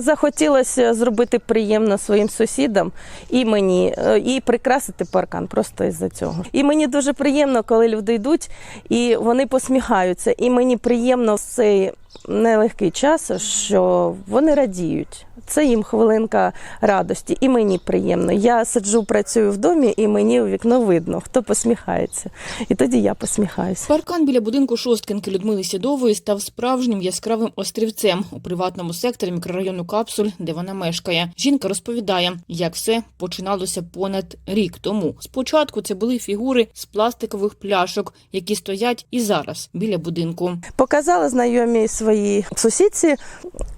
захотілося зробити приємно своїм сусідам і мені, е, і прикрасити паркан просто із-за цього. І мені дуже приємно, коли люди йдуть і вони посміхаються. І мені приємно в цей нелегкий час, що вони радіють. Це їм хвилинка радості, і мені приємно. Я сиджу, працюю в домі, і мені у вікно видно, хто посміхається. І тоді я посміхаюся. Паркан біля будинку шосткинки Людмили Сідової став справжнім яскравим острівцем у приватному секторі мікрорайону Капсуль, де вона мешкає. Жінка розповідає, як все починалося понад рік тому. Спочатку це були фігури з пластикових пляшок, які стоять і зараз біля будинку. Показала знайомій своїй сусідці,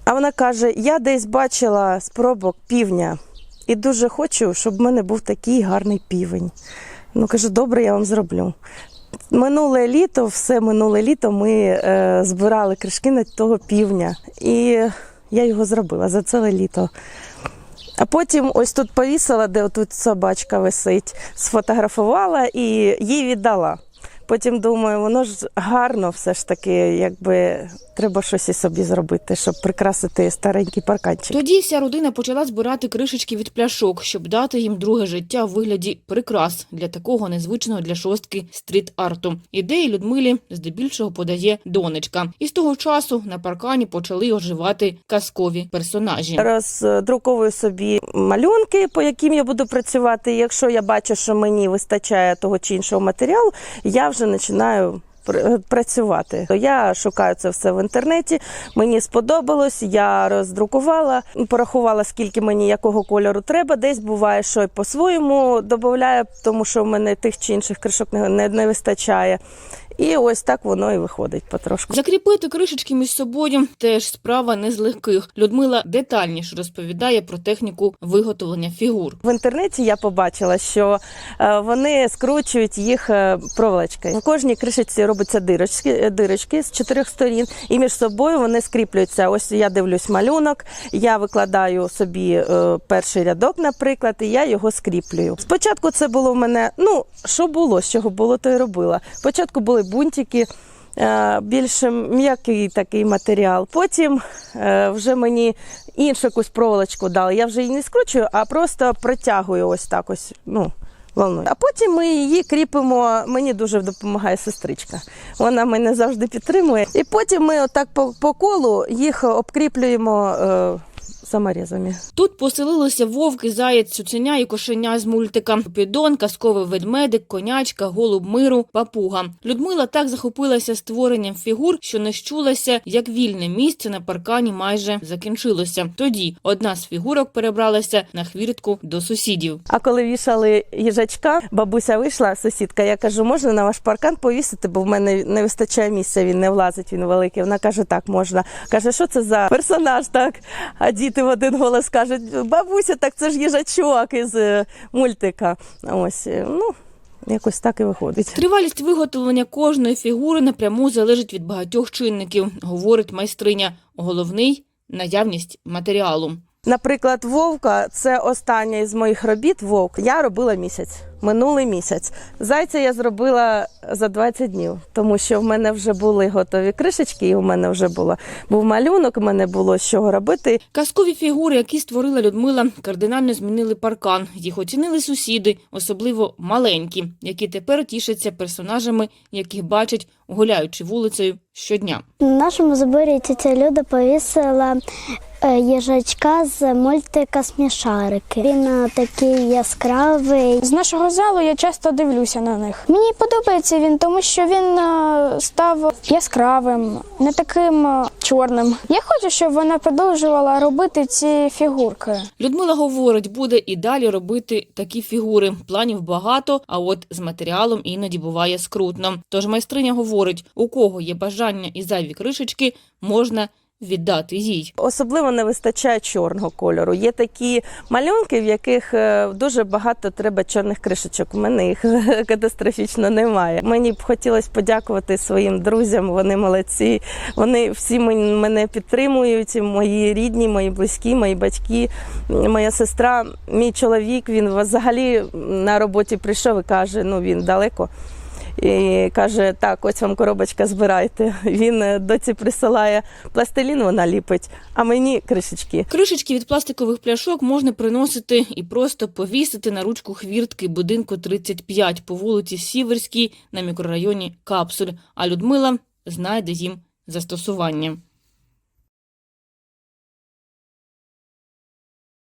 а вона каже: Я десь бачила спробок півня і дуже хочу, щоб в мене був такий гарний півень. Ну кажу, добре, я вам зроблю. Минуле літо, все минуле літо ми е, збирали кришки на того півня, і я його зробила за ціле літо. А потім ось тут повісила, де тут собачка висить, сфотографувала і їй віддала. Потім думаю, воно ж гарно все ж таки, якби треба щось і собі зробити, щоб прикрасити старенький парканчик. Тоді вся родина почала збирати кришечки від пляшок, щоб дати їм друге життя у вигляді прикрас для такого незвичного для шостки стріт-арту. Ідеї Людмилі здебільшого подає донечка. І з того часу на паркані почали оживати казкові персонажі. Роздруковую собі малюнки, по яким я буду працювати. Якщо я бачу, що мені вистачає того чи іншого матеріалу, я вже починаю. пр- Працювати я шукаю це все в інтернеті. Мені сподобалось. Я роздрукувала, порахувала, скільки мені якого кольору треба. Десь буває, що й по-своєму додаю, тому що в мене тих чи інших кришок не, не вистачає. І ось так воно і виходить потрошку. Закріпити кришечки між собою теж справа не з легких. Людмила детальніше розповідає про техніку виготовлення фігур. В інтернеті я побачила, що е, вони скручують їх е, проволочкою. В кожній кришечці робляться дирочки, е, дирочки з чотирьох сторін, і між собою вони скріплюються. Ось я дивлюсь малюнок, я викладаю собі перший рядок, наприклад, і я його скріплюю. Спочатку це було в мене, ну що було, з чого було, то й робила. Спочатку були бунтики. е, Більш м'який такий матеріал. Потім е, вже мені іншу якусь проволочку дали. Я вже її не скручую, а просто протягую ось так ось. Ну, волною. А потім ми її кріпимо. Мені дуже допомагає сестричка. Вона мене завжди підтримує. І потім ми отак по, по колу їх обкріплюємо е, саморізами. Тут поселилися вовки, заяць, цуценя і кошеня з мультика. Підон, казковий ведмедик, конячка, голуб миру, папуга. Людмила так захопилася створенням фігур, що не щулася, як вільне місце на паркані майже закінчилося. Тоді одна з фігурок перебралася на хвіртку до сусідів. А коли вішали їжачка, бабуся вийшла, сусідка. Я кажу, можна на ваш паркан повісити, бо в мене не вистачає місця, він не влазить, він великий. Вона каже, так, можна. Каже, що це за персонаж, так? А діти в один голос кажуть, бабуся, так це ж їжачок із е, мультика. Ось, е, ну, якось так і виходить. Тривалість виготовлення кожної фігури напряму залежить від багатьох чинників, говорить майстриня. Головний наявність матеріалу. Наприклад, вовка це остання із моїх робіт. Вовк я робила місяць, минулий місяць. Зайця я зробила за 20 днів, тому що в мене вже були готові кришечки, і у мене вже було був малюнок. У мене було з чого робити. Казкові фігури, які створила Людмила, кардинально змінили паркан. Їх оцінили сусіди, особливо маленькі, які тепер тішаться персонажами, яких бачать, гуляючи вулицею щодня. На нашому зборі тітя Люда повісила їжачка з мультика Смішарики. Він е, такий яскравий. З нашого залу я часто дивлюся на них. Мені подобається він, тому що він е, став яскравим, не таким е, чорним. Я хочу, щоб вона продовжувала робити ці фігурки. Людмила говорить, буде і далі робити такі фігури. Планів багато, а от з матеріалом іноді буває скрутно. Тож майстриня говорить, у кого є бажання і зайві кришечки, можна віддати їй. Особливо не вистачає чорного кольору. Є такі малюнки, в яких е, дуже багато треба чорних кришечок. У мене їх катастрофічно немає. Мені б хотілося подякувати своїм друзям. Вони молодці. Вони всі мене підтримують. Мої рідні, мої близькі, мої батьки, моя сестра, мій чоловік. Він взагалі на роботі прийшов і каже: ну він далеко. І каже: Так, ось вам коробочка, збирайте. Він е, доці присилає пластилін, вона ліпить, а мені кришечки. Кришечки від пластикових пляшок можна приносити і просто повісити на ручку хвіртки будинку 35 по вулиці Сіверській на мікрорайоні Капсуль. А Людмила знайде їм застосування.